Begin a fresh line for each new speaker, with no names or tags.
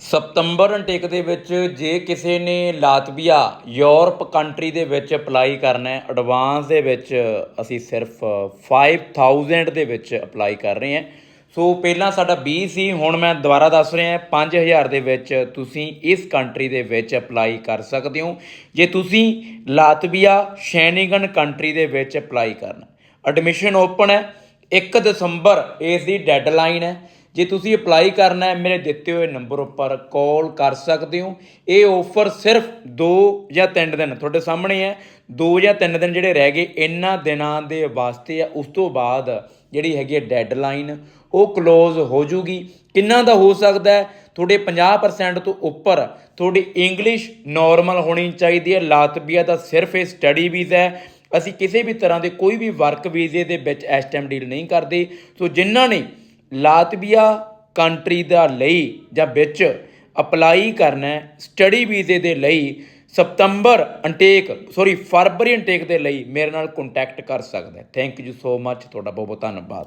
ਸਤੰਬਰ intake ਦੇ ਵਿੱਚ ਜੇ ਕਿਸੇ ਨੇ ਲਾਤਵੀਆ, ਯੂਰਪ ਕੰਟਰੀ ਦੇ ਵਿੱਚ ਅਪਲਾਈ ਕਰਨਾ ਹੈ ਐਡਵਾਂਸ ਦੇ ਵਿੱਚ ਅਸੀਂ ਸਿਰਫ 5000 ਦੇ ਵਿੱਚ ਅਪਲਾਈ ਕਰ ਰਹੇ ਹਾਂ। ਸੋ ਪਹਿਲਾਂ ਸਾਡਾ 20 ਸੀ, ਹੁਣ ਮੈਂ ਦੁਬਾਰਾ ਦੱਸ ਰਿਹਾ 5000 ਦੇ ਵਿੱਚ ਤੁਸੀਂ ਇਸ ਕੰਟਰੀ ਦੇ ਵਿੱਚ ਅਪਲਾਈ ਕਰ ਸਕਦੇ ਹੋ। ਜੇ ਤੁਸੀਂ ਲਾਤਵੀਆ, ਸ਼ੈਨੀਗਨ ਕੰਟਰੀ ਦੇ ਵਿੱਚ ਅਪਲਾਈ ਕਰਨਾ ਐਡਮਿਸ਼ਨ ਓਪਨ ਹੈ 1 ਦਸੰਬਰ, ਇਸ ਦੀ ਡੈਡਲਾਈਨ ਹੈ। ਜੇ ਤੁਸੀਂ ਅਪਲਾਈ ਕਰਨਾ ਹੈ, ਮੇਰੇ ਦਿੱਤੇ ਹੋਏ ਨੰਬਰ ਉੱਪਰ ਕਾਲ ਕਰ ਸਕਦੇ ਹੋ। ਇਹ ਆਫਰ ਸਿਰਫ 2 ਜਾਂ 3 ਦਿਨ, ਤੁਹਾਡੇ ਸਾਹਮਣੇ ਹੈ। 2 ਜਾਂ 3 ਦਿਨ ਜਿਹੜੇ ਰਹਿ ਗਏ, ਇਹਨਾਂ ਦਿਨਾਂ ਦੇ ਵਾਸਤੇ ਆ। ਉਸ ਤੋਂ ਬਾਅਦ ਜਿਹੜੀ ਹੈਗੀ ਹੈ ਡੈਡਲਾਈਨ ਉਹ ক্লোਜ਼ ਹੋ ਜੂਗੀ ਕਿੰਨਾ ਦਾ ਹੋ ਸਕਦਾ ਹੈ? ਤੁਹਾਡੇ 50% ਤੋਂ ਉੱਪਰ ਤੁਹਾਡੀ ਇੰਗਲਿਸ਼ ਨਾਰਮਲ ਹੋਣੀ ਚਾਹੀਦੀ ਹੈ। ਲਾਤਵੀਆ ਦਾ ਸਿਰਫ ਇਹ ਸਟੱਡੀ ਵੀਜ਼ਾ ਹੈ। ਅਸੀਂ ਕਿਸੇ ਵੀ ਤਰ੍ਹਾਂ ਦੇ ਕੋਈ ਵੀ ਵਰਕ ਵੀਜ਼ੇ ਦੇ ਵਿੱਚ ਇਸ ਟਾਈਮ ਡੀਲ ਨਹੀਂ ਕਰਦੇ। ਸੋ ਜਿਨ੍ਹਾਂ ਨੇ ਲਾਤਵੀਆ ਕੰਟਰੀ ਦਾ ਲਈ ਜਾਂ ਵਿੱਚ ਅਪਲਾਈ ਕਰਨਾ ਸਟੱਡੀ ਵੀਜ਼ੇ ਦੇ ਲਈ ਸਤੰਬਰ ਅਨਟੇਕ ਸੌਰੀ ਫਰਵਰੀ ਅਨਟੇਕ ਦੇ ਲਈ ਮੇਰੇ ਨਾਲ ਕੰਟੈਕਟ ਕਰ ਸਕਦਾ ਥੈਂਕ ਯੂ ਸੋ ਮੱਚ ਤੁਹਾਡਾ ਬਹੁਤ ਬਹੁਤ ਧੰਨਵਾਦ।